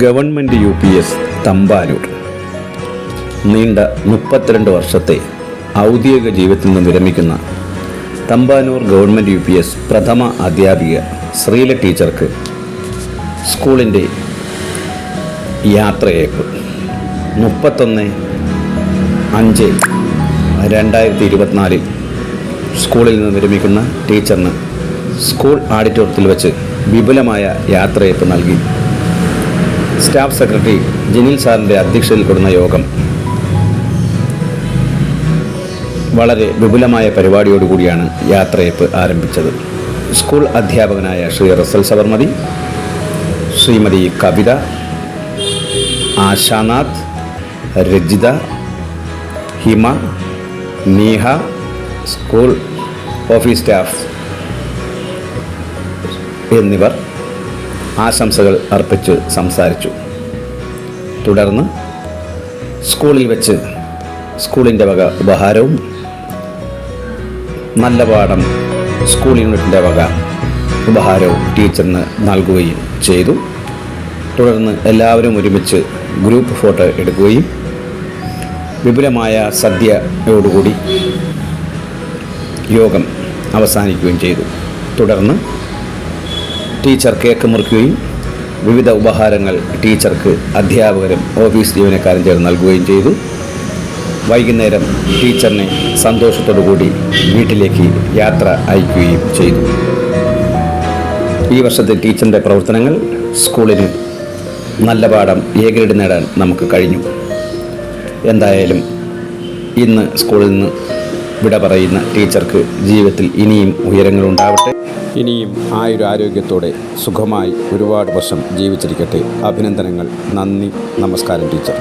Government U P S Thampanoor. നീണ്ട മുപ്പത്തിരണ്ട് വർഷത്തെ ഔദ്യോഗിക ജീവിതത്തിൽ നിന്ന് വിരമിക്കുന്ന Thampanoor government U P S പ്രഥമ അധ്യാപിക ശ്രീല ടീച്ചർക്ക് സ്കൂളിന്റെ യാത്രയയപ്പ് മുപ്പത്തൊന്ന് അഞ്ച് രണ്ടായിരത്തി ഇരുപത്തിനാലിൽ സ്കൂളിൽ നിന്ന് വിരമിക്കുന്ന ടീച്ചറിന് സ്കൂൾ ഓഡിറ്റോറിയത്തിൽ വെച്ച് വിപുലമായ യാത്രയയപ്പ് നൽകി. സ്റ്റാഫ് സെക്രട്ടറി ജനിൽ സാറിന്റെ അധ്യക്ഷതയിൽ കൂടുന്ന യോഗം വളരെ വിപുലമായ പരിപാടിയോടുകൂടിയാണ് യാത്രയപ്പ് ആരംഭിച്ചത്. സ്കൂൾ അധ്യാപകനായ Sri Russel Sabarmathi Shrimati Kavitha Ashanath Rajitha Hima Neeha school office staff എന്നിവർ ആശംസകൾ അർപ്പിച്ച് സംസാരിച്ചു. തുടർന്ന് സ്കൂളിൽ വെച്ച് സ്കൂളിന്റെ വക ഉപഹാരവും നല്ല പാഠം സ്കൂൾ യൂണിറ്റിന്റെ വക ഉപഹാരവും ടീച്ചറിന് നൽകുകയും ചെയ്തു. തുടർന്ന് എല്ലാവരും ഒരുമിച്ച് ഗ്രൂപ്പ് ഫോട്ടോ എടുക്കുകയും വിപുലമായ സദ്യയോടുകൂടി യോഗം അവസാനിക്കുകയും ചെയ്തു. തുടർന്ന് ടീച്ചർ കേക്ക് മുറിക്കുകയും വിവിധ ഉപഹാരങ്ങൾ ടീച്ചർക്ക് അധ്യാപകരും ഓഫീസ് ജീവനക്കാരും ചേർന്ന് നൽകുകയും ചെയ്തു. വൈകുന്നേരം ടീച്ചറിനെ സന്തോഷത്തോടു കൂടി വീട്ടിലേക്ക് യാത്ര അയക്കുകയും ചെയ്തു. ഈ വർഷത്തെ ടീച്ചറിന്റെ പ്രവർത്തനങ്ങൾ സ്കൂളിന് നല്ല പാഠം എ ഗ്രേഡ് നേടാൻ നമുക്ക് കഴിഞ്ഞു. എന്തായാലും ഇന്ന് സ്കൂളിൽ നിന്ന് വിട പറയുന്ന ടീച്ചർക്ക് ജീവിതത്തിൽ ഇനിയും ഉയരങ്ങളുണ്ടാവട്ടെ. ഇനിയും ആയൊരു ആരോഗ്യത്തോടെ സുഖമായി ഒരുപാട് വർഷം ജീവിച്ചിരിക്കട്ടെ. അഭിനന്ദനങ്ങൾ. നന്ദി. നമസ്കാരം ടീച്ചർ.